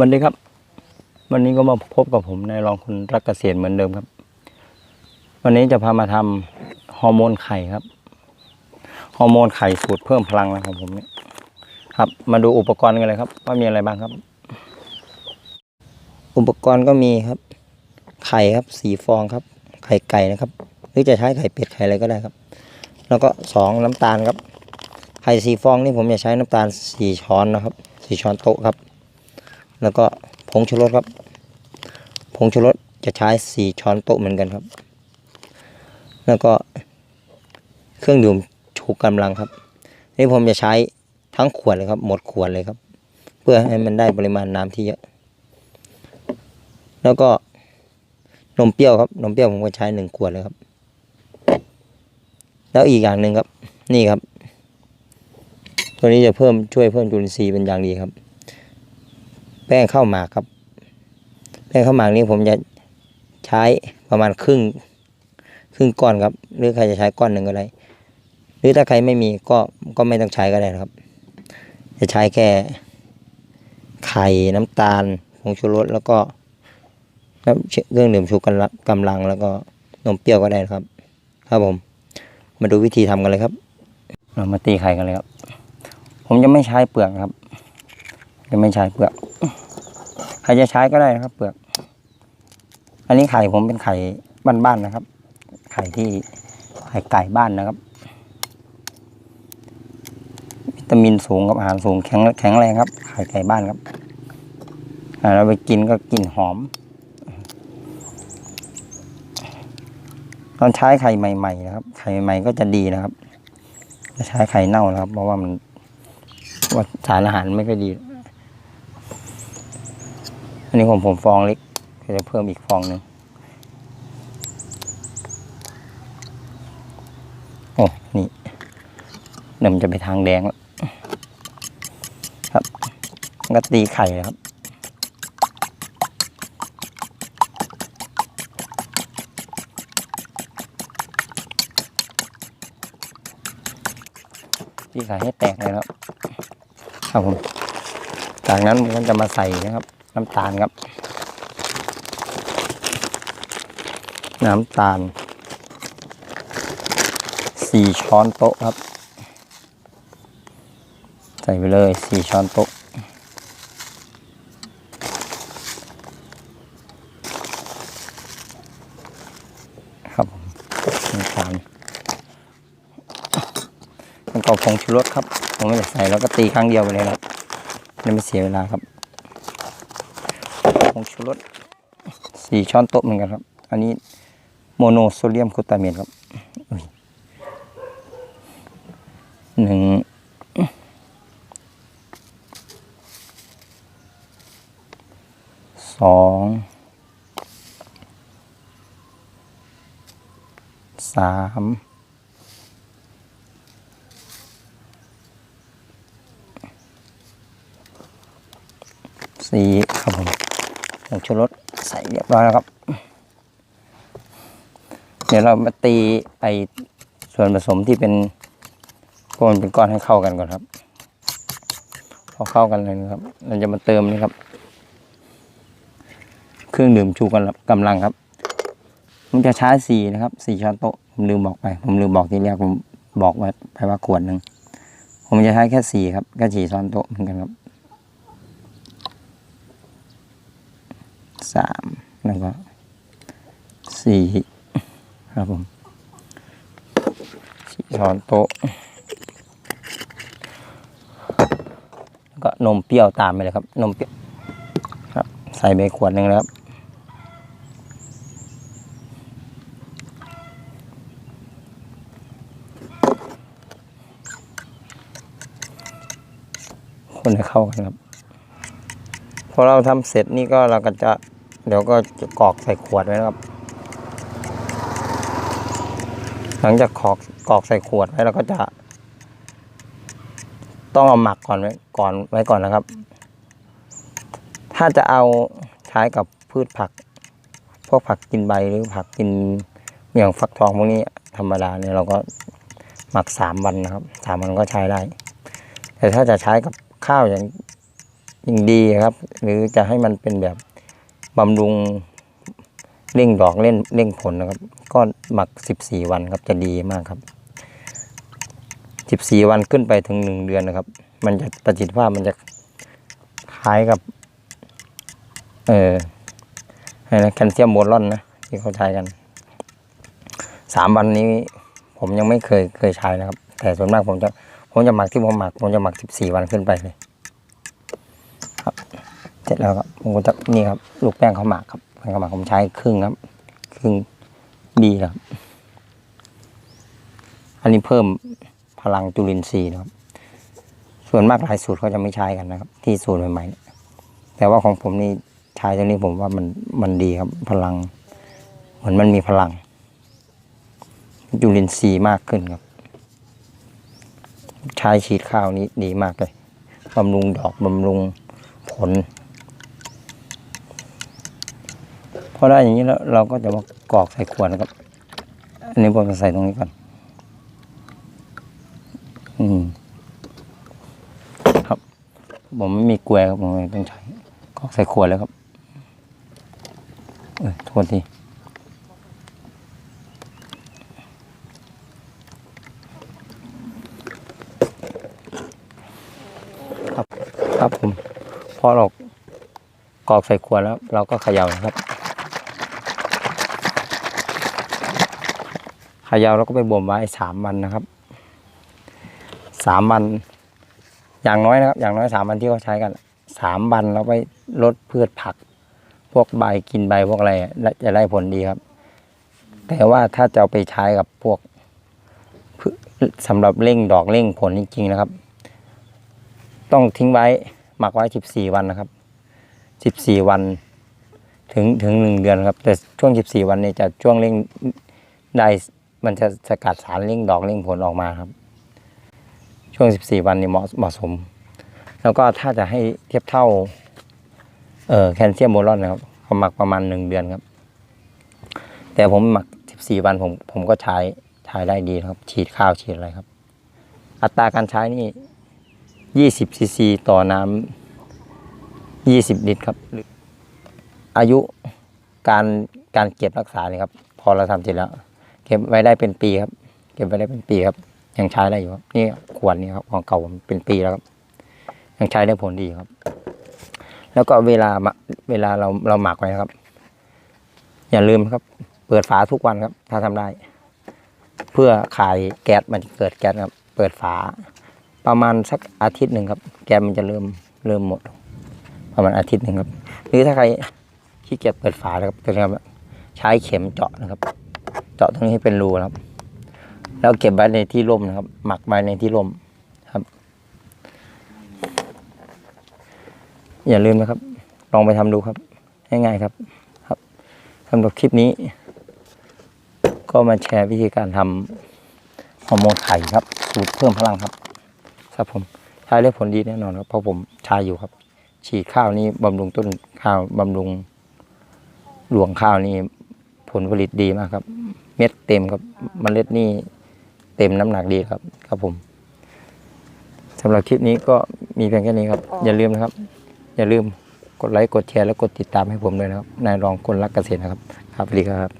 วันนี้ครับ วันนี้ก็มาพบกับผมนายรองคุณรักเกษตรเหมือนเดิมครับ วันนี้จะพามาทำฮอร์โมนไข่ครับ ฮอร์โมนไข่สูตรเพิ่มพลังนะครับผมเนี่ยครับ มาดูอุปกรณ์กันเลยครับ ว่ามีอะไรบ้างครับ อุปกรณ์ก็มีครับ ไข่ครับสีฟองครับ ไข่ไก่นะครับ หรือจะใช้ไข่เป็ดไข่อะไรก็ได้ครับ แล้วก็สองน้ำตาลครับ ไข่สีฟองนี่ผมจะใช้น้ำตาลสี่ช้อนนะครับสี่ช้อนโต๊ะครับ แล้วก็ผงชูรสครับ ผงชูรสจะใช้สี่ช้อนโต๊ะเหมือนกันครับ แล้วก็เครื่องดื่มชูกำลังครับ นี่ผมจะใช้ทั้งขวดเลยครับ หมดขวดเลยครับ เพื่อให้มันได้ปริมาณน้ำที่เยอะ แล้วก็นมเปรี้ยวครับ นมเปรี้ยวผมก็ใช้หนึ่งขวดเลยครับ แล้วอีกอย่างหนึ่งครับ นี่ครับ ตัวนี้จะเพิ่มช่วยเพิ่มจุลินทรีย์เป็นอย่างดีครับ แป้งข้าวหมากครับ แป้งข้าวหมากนี้ผมจะใช้ประมาณครึ่งครึ่งก้อนครับ หรือใครจะใช้ก้อนหนึ่งก็ได้หรือถ้าใครไม่มีก็ก็ไม่ต้องใช้ก็ได้นะครับ จะใช้แค่ไข่น้ำตาลผงชูรสแล้วก็น้ำเครื่องดื่มชูกำลังกำลังแล้วก็นมเปรี้ยวก็ได้นะครับ ครับผม มาดูวิธีทำกันเลยครับ เรามาตีไข่กันเลยครับ ผมจะไม่ใช้เปลือกครับ จะไม่ใช้เปลือก ใครจะใช้ก็ได้นะครับ เปลือก อันนี้ไข่ผมเป็นไข่บ้านๆนะครับ ไข่ที่ไข่ไก่บ้านนะครับ วิตามินสูงครับอาหารสูงแข็งแข็งแรงครับ ไข่ไก่บ้านครับเราไปกินก็กลิ่นหอม ตอนใช้ไข่ใหม่ๆนะครับ ไข่ใหม่ๆก็จะดีนะครับจะใช้ไข่เน่านะครับ เพราะว่ามันว่าสารอาหารไม่ค่อยดี อันนี้ของผมฟองเล็กจะเพิ่มอีกฟองหนึ่งโอ้นี่เดี๋ยวมันจะไปทางแดงแล้วครับก็ตีไข่ครับตีไข่ให้แตกเลยครับครับผม จากนั้นมก็จะมาใส่นะครับ น้ำตาลครับ น้ำตาลสี่ช้อนโต๊ะครับ ใส่ไปเลยสี่ช้อนโต๊ะครับมน้ำตาลแล้วก็ผงชูรสครับผมไม่ได้ใส่แล้วก็ตีครั้งเดียวไปเลยครับไม่เสียเวลาครับ ผงชูรสสี่ช้อนโต๊ะเหมือนกันครับ อันนี้โมโนโซเดียมกลูตาเมตครับหนึ่งสองสามสี่ครับผม ผงชูรสใส่เรียบร้อยแล้วครับ เดี๋ยวเรามาตีไอส่วนผสมที่เป็นก้อนเป็นก้อนให้เข้ากันก่อนครับ พอเข้ากันเลยนะครับ เราจะมาเติมนี่ครับ เครื่องดื่มชูกำลังครับ มันจะใช้สี่นะครับสี่ช้อนโต๊ะผมลืมบอกไป ผมลืมบอกที่แรกผมบอกไว้ไปว่าขวดหนึ่งผมจะใช้แค่สี่ครับแค่สี่ช้อนโต๊ะเหมือนกันครับ สามแล้วก็สี่ครับผมสี่ช้อนโต๊ะแล้วก็นมเปรี้ยวตามไปเลยครับนมเปรี้ยวครับใส่ไปขวดหนึ่งแล้วครับคนให้เข้ากันครับพอเราทำเสร็จนี่ก็เราก็จะ เดี๋ยวก็จะกรอกใส่ขวดไว้นะครับ หลังจากกอกกรอกใส่ขวดไว้เราก็จะ ต้องเอาหมักก่อนไว้ก่อนไว้ก่อนนะครับ ถ้าจะเอาใช้กับพืชผัก พวกผักกินใบหรือผักกินอย่างฟักทองพวกนี้ธรรมดาเนี่ยเราก็หมักสามวันนะครับสามวันก็ใช้ได้ แต่ถ้าจะใช้กับข้าวอย่างยิ่งดีครับ หรือจะให้มันเป็นแบบ บำรุงเร่งดอกเล่นเร่งผลนะครับ ก็หมักสิบสี่วันครับจะดีมากครับสิบสี่วันขึ้นไปถึงหนึ่งเดือนนะครับ มันจะประสิทธิภาพมันจะคล้ายกับ เอออะไรนะแคลเซียมโบรอนนะที่เขาใช้กันสามวันนี้ผมยังไม่เคยเคยใช้นะครับ แต่ส่วนมากผมจะผมจะหมักที่ผมหมัก ผมจะหมักสิบสี่วันขึ้นไปเลย ร็จแล้วครับผมก็จะนี่ครับ ลูกแป้งข้าวหมากครับแป้งข้าวหมากผมใช้ครึ่งครับครึ่งดีครับ อันนี้เพิ่มพลังจุลินทรีย์นะครับ ส่วนมากหลายสูตรเขาจะไม่ใช้กันนะครับ ที่สูตรใหม่ๆแต่ว่าของผมนี่ใช้ตรงนี้ผมว่ามันมันดีครับ พลัง เหมือนมันมีพลังจุลินทรีย์มากขึ้นครับ ใช้ฉีดข้าวนี้ดีมากเลยบำรุงดอกบำรุงผล พ อได้อย่างนี้แล้วเราก็จะมากรอกใส่ขวดนะครับ อันนี้ผมจะใส่ตรงนี้ก่อนอืมครับ ผมไม่มีกล้วยครับผมต้องใช้กรอกใส่ขวดแล้วครับ เออโทษทีครับผมพอเรากรอกใส่ขวดแล้ว เราก็เขย่านะครับ เยาแล้วก็ไปบ่มไว้สามวันนะครับสามวัน อย่างน้อยนะครับ อย่างน้อยสามวันที่เขาใช้กันสามวันเราไปลดพืชผัก พวกใบกินใบพวกอะไรจะได้ผลดีครับ แต่ว่าถ้าจะเอาไปใช้กับพวกพืชสำหรับเร่งดอกเร่งผลจริงๆนะครับ ต้องทิ้งไว้หมักไว้สิบสี่วันนะครับสิบสี่วัน ถึงถึงหนึ่งเดือนครับ แต่ช่วงสิบสี่วันนี้จะช่วงเร่งได้ มันจะสกัดสารเร่งดอกเร่งผลออกมาครับ ช่วงสิบสี่วันนี้เหมาะเหมาะสม แล้วก็ถ้าจะให้เทียบเท่าเอ่อแคลเซียมโบรอนนะครับเขาหมักประมาณหนึ่งเดือนครับ แต่ผมหมักสิบสี่วันผมผมก็ใช้ใช้ได้ดีครับ ฉีดข้าวฉีดอะไรครับ อัตราการใช้นี่ยี่สิบซีซีต่อน้ำยี่สิบลิตรครับอายุการการเก็บรักษาเนี่ยครับ พอเราทำเสร็จแล้ว เก็บไว้ได้เป็นปีครับ เก็บไว้ได้เป็นปีครับ ยังใช้ได้อยู่ครับนี่ขวดนี้ครับของเก่าผมเป็นปีแล้วครับ ยังใช้ได้ผลดีครับ แล้วก็เวลาเวลาเราเราหมักไว้นะครับ อย่าลืมครับ เปิดฝาทุกวันครับ ถ้าทำได้ เพื่อขายแก๊สมันจะเกิดแก๊สครับ เปิดฝา ประมาณสักอาทิตย์หนึ่งครับ แกมมันจะเริ่มเริ่มหมด ประมาณอาทิตย์หนึ่งครับ หรือถ้าใครขี้เกียจเปิดฝานะครับก็จะใช้เข็มเจาะนะครับ เจาะตรงนี้ให้เป็นรูครับ แล้วเก็บไว้ในที่ร่มนะครับ หมักไว้ในที่ร่มครับ อย่าลืมนะครับ ลองไปทำดูครับ ง่ายๆครับ ครับสำหรับคลิปนี้ ก็มาแชร์วิธีการทำฮอร์โมนไข่ครับ สูตรเพิ่มพลังครับ ครับผมใช้ได้ผลดีแน่นอนครับ เพราะผมใช้อยู่ครับ ฉีดข้าวนี่บำรุงต้นข้าวบำรุงรวงข้าวนี่ ผลผลิตดีมากครับ เม็ดเต็มครับเมล็ดนี่เต็มน้ำหนักดีครับ ครับผมสำหรับคลิปนี้ก็มีเพียงแค่นี้ครับ อย่าลืมนะครับ อย่าลืมกดไลค์กดแชร์และกดติดตามให้ผมด้วยนะครับนายรองคนรักเกษตรนะครับ ครับสวัสดีครับ